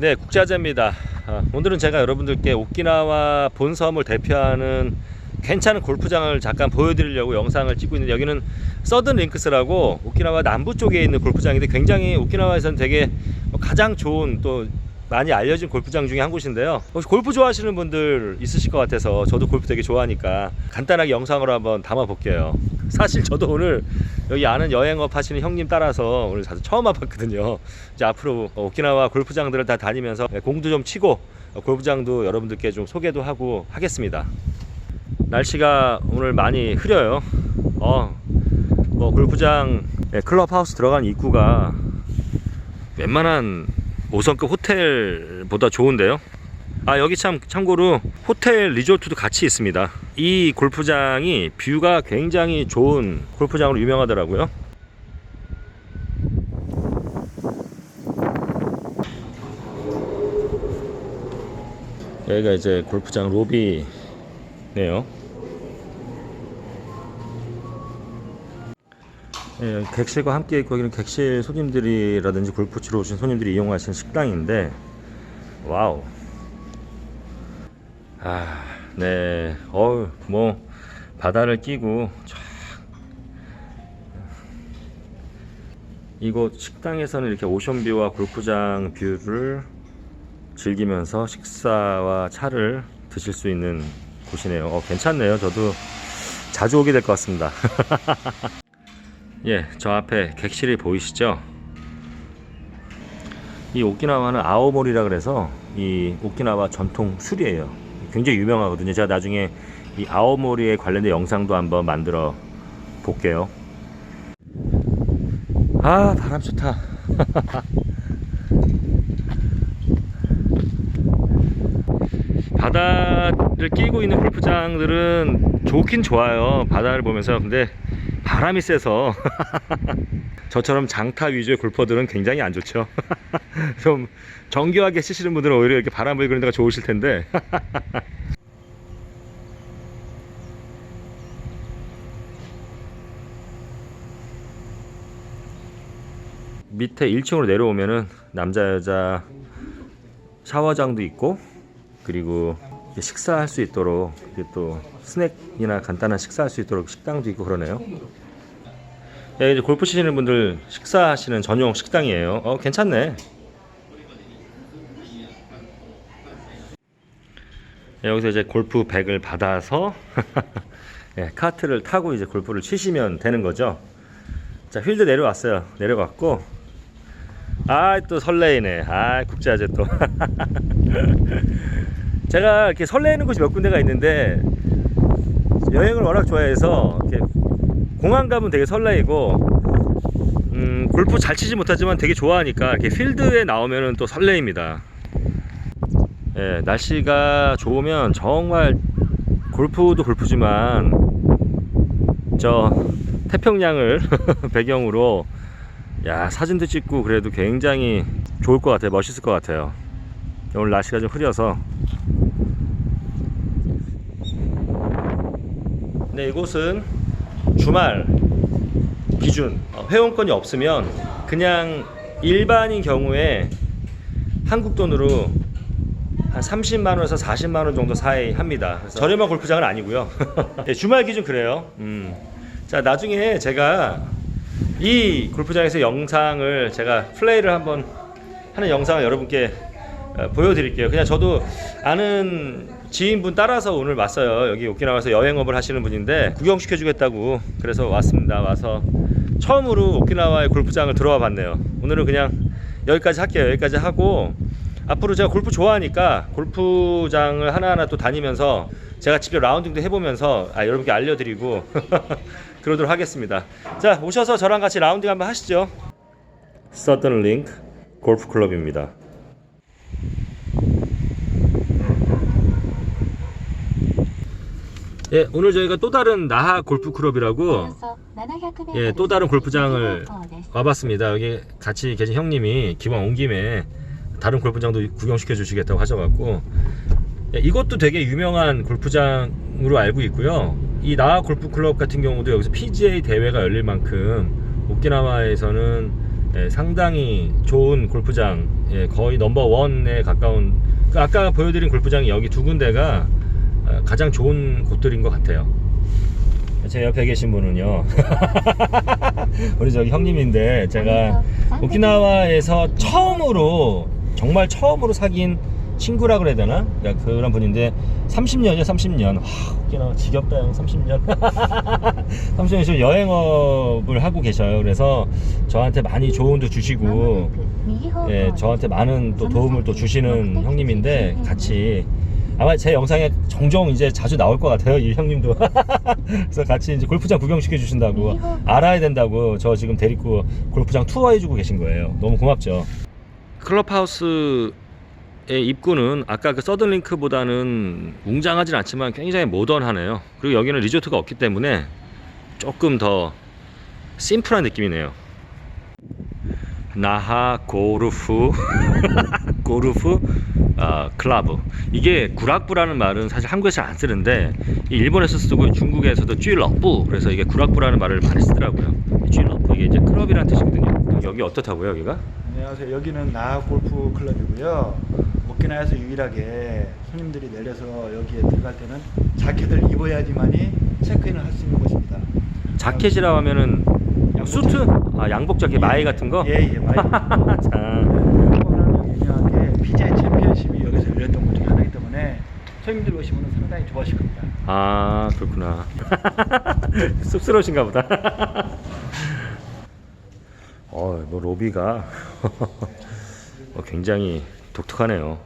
네, 국자재입니다. 아, 오늘은 제가 여러분들께 오키나와 본 섬을 대표하는 괜찮은 골프장을 잠깐 보여드리려고 영상을 찍고 있는데 여기는 서든 링크스라고 오키나와 남부 쪽에 있는 골프장인데 굉장히 오키나와에서는 되게 가장 좋은 또 많이 알려진 골프장 중에 한 곳인데요. 혹시 골프 좋아하시는 분들 있으실 것 같아서 저도 골프 되게 좋아하니까 간단하게 영상으로 한번 담아 볼게요. 사실 저도 오늘 여기 아는 여행업 하시는 형님 따라서 오늘 사실 처음 와봤거든요. 이제 앞으로 오키나와 골프장들을 다 다니면서 공도 좀 치고 골프장도 여러분들께 좀 소개도 하고 하겠습니다. 날씨가 오늘 많이 흐려요. 어, 뭐 골프장 예, 클럽하우스 들어간 입구가 웬만한 5성급 호텔보다 좋은데요. 아 여기 참 참고로 호텔 리조트도 같이 있습니다. 이 골프장이 뷰가 굉장히 좋은 골프장으로 유명하더라고요. 여기가 이제 골프장 로비네요. 예, 객실과 함께 거기는 객실 손님들이라든지 골프 치러 오신 손님들이 이용하시는 식당인데 와우 아, 네. 어우, 뭐 바다를 끼고 쫙 이곳 식당에서는 이렇게 오션뷰와 골프장 뷰를 즐기면서 식사와 차를 드실 수 있는 곳이네요. 어, 괜찮네요. 저도 자주 오게 될 것 같습니다. 예, 저 앞에 객실이 보이시죠? 이 오키나와는 아오모리라 그래서 이 오키나와 전통 술이에요. 굉장히 유명하거든요. 제가 나중에 이 아오모리에 관련된 영상도 한번 만들어 볼게요. 아, 바람 좋다. 바다를 끼고 있는 골프장들은 좋긴 좋아요. 바다를 보면서. 근데 바람이 세서 저처럼 장타 위주의 골퍼들은 굉장히 안 좋죠. 좀 정교하게 치시는 분들은 오히려 이렇게 바람 불고 그런 데가 좋으실 텐데. 밑에 1층으로 내려오면은 남자 여자 샤워장도 있고 그리고 식사할 수 있도록 이게 또 스낵이나 간단한 식사할 수 있도록 식당도 있고 그러네요. 예, 이제 골프 치시는 분들 식사하시는 전용 식당이에요. 어, 괜찮네. 예, 여기서 이제 골프 백을 받아서 예, 카트를 타고 이제 골프를 치시면 되는 거죠. 자, 휠드 내려왔어요. 내려갔고 아, 또 설레이네. 아, 국제화제 또. 제가 이렇게 설레는 곳이 몇 군데가 있는데 여행을 워낙 좋아해서 이렇게 공항 가면 되게 설레이고 음, 골프 잘 치지 못하지만 되게 좋아하니까 이렇게 필드에 나오면은 또 설레입니다. 예, 날씨가 좋으면 정말 골프도 골프지만 저 태평양을 배경으로 야 사진도 찍고 그래도 굉장히 좋을 것 같아요. 멋있을 것 같아요. 오늘 날씨가 좀 흐려서. 네 이곳은 주말 기준 어, 회원권이 없으면 그냥 일반인 경우에 한국 돈으로 한 30만 원에서 40만 원 정도 사이 합니다. 저렴한 골프장은 아니고요. 네, 주말 기준 그래요. 음. 자 나중에 제가 이 골프장에서 영상을 제가 플레이를 한번 하는 영상을 여러분께 어, 보여드릴게요. 그냥 저도 아는 지인분 따라서 오늘 왔어요. 여기 오키나와에서 여행업을 하시는 분인데 구경시켜주겠다고 그래서 왔습니다. 와서 처음으로 오키나와의 골프장을 들어와 봤네요. 오늘은 그냥 여기까지 할게요. 여기까지 하고 앞으로 제가 골프 좋아하니까 골프장을 하나하나 또 다니면서 제가 직접 라운딩도 해보면서 아, 여러분께 알려드리고 그러도록 하겠습니다. 자 오셔서 저랑 같이 라운딩 한번 하시죠. 서든 링크 골프 클럽입니다. 예, 오늘 저희가 또 다른 나하 골프 클럽이라고 예, 또 다른 골프장을 와봤습니다. 여기 같이 계신 형님이 기왕 온 김에 다른 골프장도 구경시켜 주시겠다고 하셔갖고 예, 이것도 되게 유명한 골프장으로 알고 있고요. 이 나하 골프 클럽 같은 경우도 여기서 PGA 대회가 열릴 만큼 오키나와에서는 예, 상당히 좋은 골프장, 예, 거의 넘버 원에 가까운. 그 아까 보여드린 골프장이 여기 두 군데가 어, 가장 좋은 곳들인 것 같아요. 제 옆에 계신 분은요, 우리 저기 형님인데 제가 오키나와에서 처음으로 정말 처음으로 사귄 친구라 그래야 되나? 그러니까 그런 분인데 30년이요, 30년. 와, 오키나와 지겹다 형, 30년. 30년 지금 여행업을 하고 계셔요. 그래서 저한테 많이 조언도 주시고 예, 저한테 많은 또 도움을 또 주시는 형님인데 같이 아마 제 영상에 종종 이제 자주 나올 것 같아요 이 형님도. 그래서 같이 이제 골프장 구경시켜 주신다고 알아야 된다고 저 지금 데리고 골프장 투어해주고 계신 거예요. 너무 고맙죠. 클럽하우스의 입구는 아까 그 서든링크보다는 웅장하진 않지만 굉장히 모던하네요. 그리고 여기는 리조트가 없기 때문에 조금 더 심플한 느낌이네요. 나하 고르프 고르프 어, 클라브 이게 구락부라는 말은 사실 한국에서 잘 안 쓰는데 이 일본에서 쓰고 중국에서도 쥐러부 그래서 이게 구락부라는 말을 많이 쓰더라고요 쥐러부 이게 이제 클럽이라는 뜻이거든요 여기 어떻다고요 여기가? 안녕하세요. 여기는 나하 골프 클럽이고요. 오키나와에서 유일하게 손님들이 내려서 여기에 들어갈 때는 자켓을 입어야지만이 체크인을 할 수 있는 곳입니다. 자켓이라고 하면은 수트? 아 양복 자켓 마이 같은 거? 예, 예, 마이. 자, 일본은 유명하게 PGA 챔피언십이 여기서 열렸던 곳 중에 하나이기 때문에 손님들 오시면 상당히 좋아하실 겁니다. 아 그렇구나 쑥스러우신가 보다 어, 뭐 로비가 어, 굉장히 독특하네요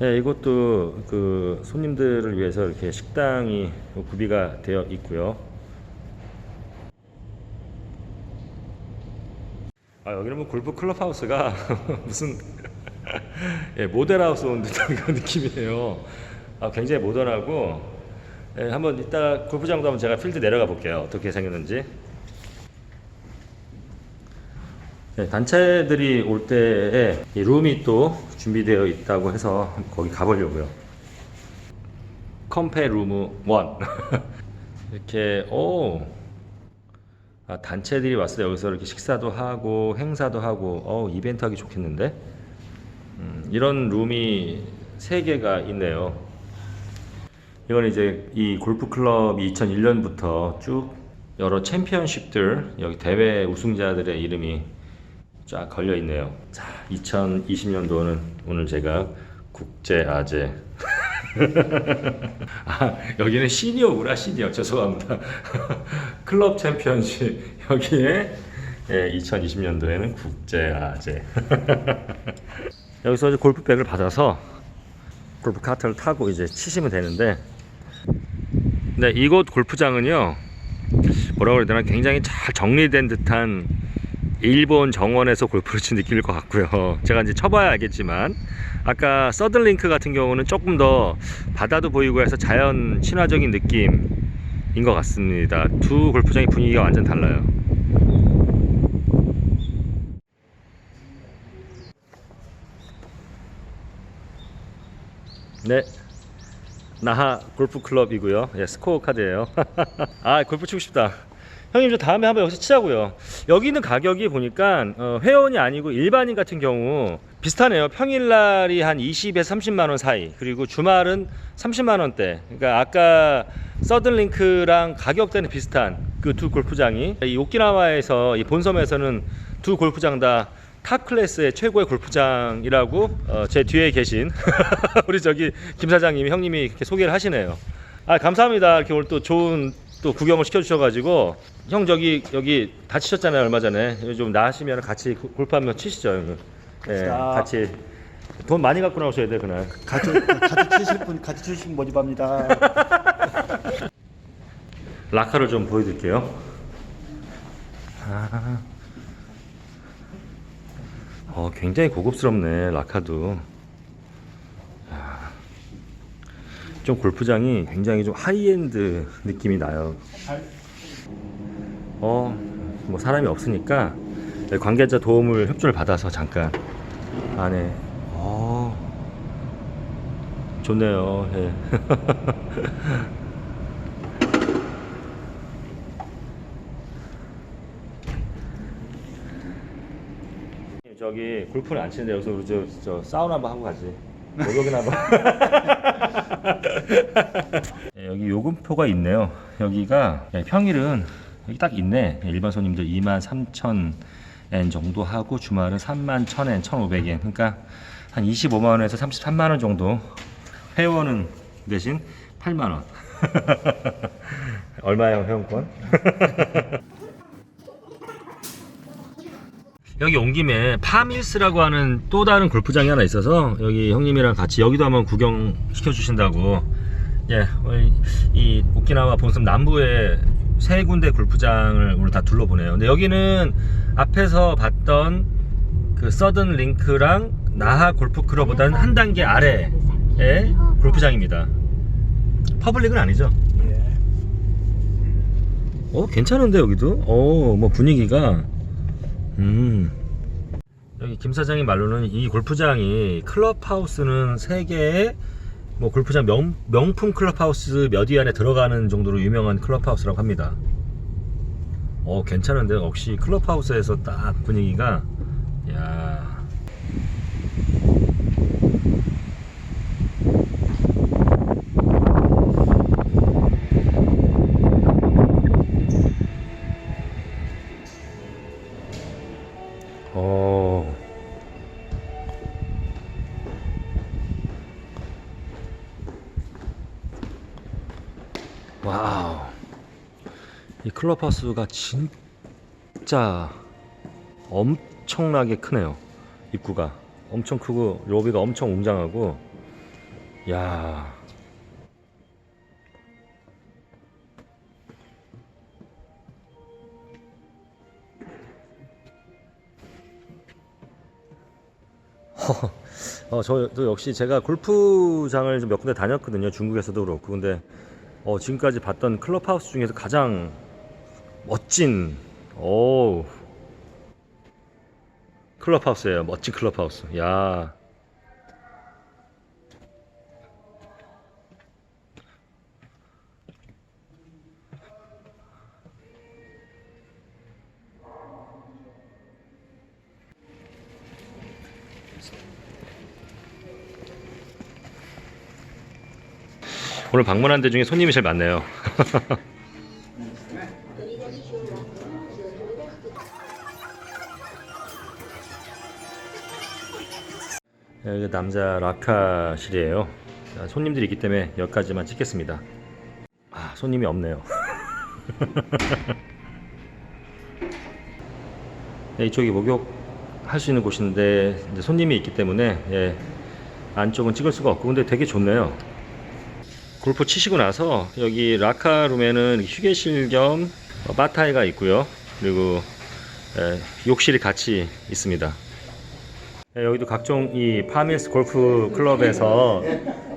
네, 이것도 그 손님들을 위해서 이렇게 식당이 구비가 되어 있고요. 아 여기는 뭐 골프 클럽하우스가 무슨 예, 모델하우스 온 듯한 그런 느낌이에요. 아, 굉장히 모던하고 예, 한번 이따 골프장도 한번 제가 필드 내려가 볼게요. 어떻게 생겼는지. 네, 단체들이 올 때에 이 룸이 또 준비되어 있다고 해서 거기 가보려고요. 컴페 룸 1. 이렇게 오 아, 단체들이 왔을 때 여기서 이렇게 식사도 하고 행사도 하고 어 이벤트 하기 좋겠는데 음, 이런 룸이 세 개가 있네요. 이건 이제 이 골프 클럽이 2001년부터 쭉 여러 챔피언십들 여기 대회 우승자들의 이름이 쫙 걸려 있네요. 자, 2020년도는 오늘 제가 국제 아재 아, 여기는 시니어구나 시니어. 죄송합니다. 클럽 챔피언십. 여기에 예, 2020년도에는 국제 아재. 여기서 이제 골프백을 받아서 골프 카트를 타고 이제 치시면 되는데 네, 이곳 골프장은요 뭐라고 그래야 되나 굉장히 잘 정리된 듯한 일본 정원에서 골프를 친 느낌일 것 같고요. 제가 이제 쳐봐야 알겠지만 아까 서든링크 같은 경우는 조금 더 바다도 보이고 해서 자연 친화적인 느낌인 것 같습니다. 두 골프장의 분위기가 완전 달라요. 네. 나하 골프 클럽이고요. 예, 스코어 카드예요. 아, 골프 치고 싶다. 형님 저 다음에 한번 여기서 치자고요. 여기 있는 가격이 보니까 어, 회원이 아니고 일반인 같은 경우 비슷하네요. 평일날이 한 20에서 30만 원 사이. 그리고 주말은 30만 원대. 그러니까 아까 서든링크랑 가격대는 비슷한 그 두 골프장이 이 오키나와에서 이 본섬에서는 두 골프장 다 탑 클래스의 최고의 골프장이라고 어, 제 뒤에 계신 우리 저기 김 사장님이 형님이 이렇게 소개를 하시네요. 아 감사합니다. 이렇게 오늘 또 좋은 또 구경을 시켜주셔가지고 형 저기 여기 다치셨잖아요 얼마 전에 좀 나으시면 같이 고- 골프 한번 치시죠 형님. 예, 자. 같이 돈 많이 갖고 나오셔야 돼 그날. 같이 같이 치실 분 같이 치시면 모집합니다. 라카를 좀 보여드릴게요. 아, 어, 굉장히 고급스럽네 라카도. 좀 골프장이 굉장히 좀 하이엔드 느낌이 나요. 어, 뭐 사람이 없으니까 네, 관계자 도움을 협조를 받아서 잠깐 안에 어, 좋네요. 예. 저기 골프를 안 치는데 여기서 우리 저, 저 사우나 한번 하고 가지. 목욕이나 한번. 네, 여기 요금표가 있네요. 여기가 네, 평일은 여기 딱 있네. 네, 일반 손님들 2만 3천 엔 정도 하고 주말은 3만 1천 엔, 1,500엔. 그러니까 한 25만 원에서 33만 원 정도. 회원은 대신 8만 원. 얼마예요 회원권? 여기 온 김에 파밀스라고 하는 또 다른 골프장이 하나 있어서 여기 형님이랑 같이 여기도 한번 구경 시켜 주신다고. 예 이 오키나와 본섬 남부에 세 군데 골프장을 오늘 다 둘러보네요. 근데 여기는 앞에서 봤던 그 서든 링크랑 나하 골프 클럽보다는 한 단계 아래의 골프장입니다. 퍼블릭은 아니죠? 예. 어 괜찮은데 여기도? 어 뭐 분위기가 음. 여기 김 사장님 말로는 이 골프장이 클럽하우스는 세계의 뭐 골프장 명, 명품 클럽하우스 몇 위 안에 들어가는 정도로 유명한 클럽하우스라고 합니다. 어 괜찮은데? 역시 클럽하우스에서 딱 분위기가 야 와우. 이 클럽하우스가 진짜 엄청나게 크네요. 입구가 엄청 크고 로비가 엄청 웅장하고 야. 어, 저도 역시 제가 골프장을 좀몇 군데 다녔거든요. 중국에서도 그렇고. 근데 어, 지금까지 봤던 클럽하우스 중에서 가장 멋진 오 클럽하우스예요. 멋진 클럽하우스. 야. 오늘 방문한 데 중에 손님이 제일 많네요. 여기 남자 라카실이에요. 자, 손님들이 있기 때문에 여기까지만 찍겠습니다. 아, 손님이 없네요. 네, 이쪽이 목욕 할 수 있는 곳인데 손님이 있기 때문에 예, 안쪽은 찍을 수가 없고 근데 되게 좋네요. 골프 치시고 나서 여기 라카룸에는 휴게실 겸 바타이가 있고요. 그리고 예, 욕실이 같이 있습니다. 예, 여기도 각종 이 파밀스 골프 클럽에서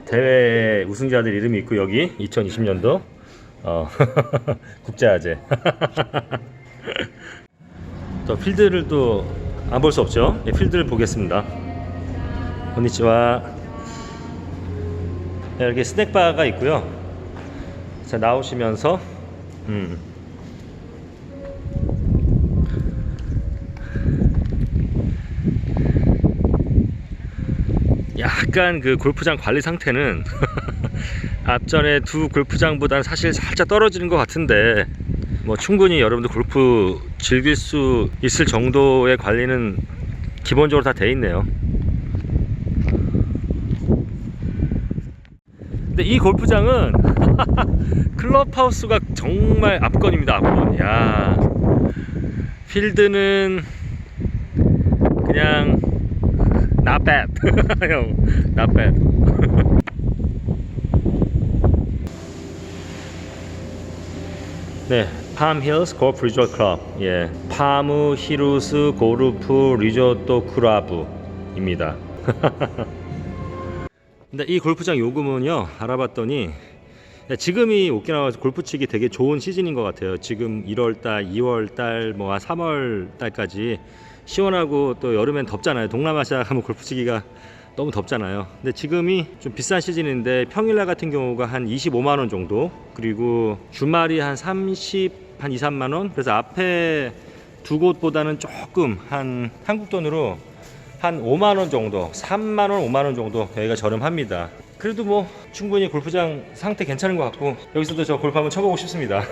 대회 우승자들 이름이 있고 여기 2020년도 어, 국제화제 또 필드를 또 안 볼 수 없죠. 예, 필드를 보겠습니다. konnichiwa. 네, 이렇게 스낵바가 있고요. 자 나오시면서 음. 약간 그 골프장 관리 상태는 앞전에 두 골프장보다는 사실 살짝 떨어지는 것 같은데 뭐 충분히 여러분들 골프 즐길 수 있을 정도의 관리는 기본적으로 다 돼 있네요. 근데 이 골프장은 클럽하우스가 정말 압권입니다. 압권. 야 필드는 그냥 not bad. 형, not bad. 네, 팜힐스 골프 리조트 클럽. 예, 파무 히루스 고르프 리조트 클럽입니다. 근데 이 골프장 요금은요 알아봤더니 네, 지금이 오키나와에서 골프 치기 되게 좋은 시즌인 것 같아요. 지금 1월달, 2월달, 뭐 3월달까지 시원하고 또 여름엔 덥잖아요. 동남아시아 가면 골프 치기가 너무 덥잖아요. 근데 지금이 좀 비싼 시즌인데 평일날 같은 경우가 한 25만 원 정도 그리고 주말이 한 30, 한 2, 3만 원. 그래서 앞에 두 곳보다는 조금 한 한국 돈으로 한 5만 원 정도, 3만 원, 5만 원 정도 여기가 저렴합니다. 그래도 뭐 충분히 골프장 상태 괜찮은 것 같고 여기서도 저 골프 한번 쳐보고 싶습니다.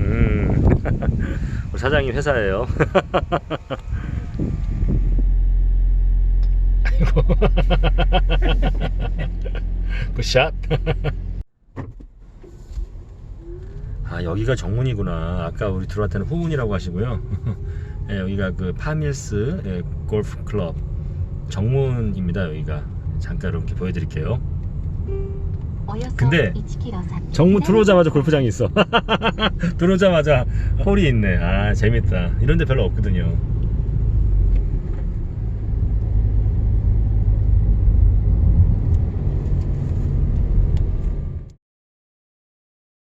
음, 우리 사장님 회사예요. 굿샷. 아 여기가 정문이구나. 아까 우리 들어왔을 때는 후문이라고 하시고요. 예, 여기가 그 파밀스 예, 골프 클럽 정문입니다. 여기가 잠깐 이렇게 보여드릴게요. 근데 정문 들어오자마자 골프장이 있어. 들어오자마자 홀이 있네. 아 재밌다. 이런데 별로 없거든요.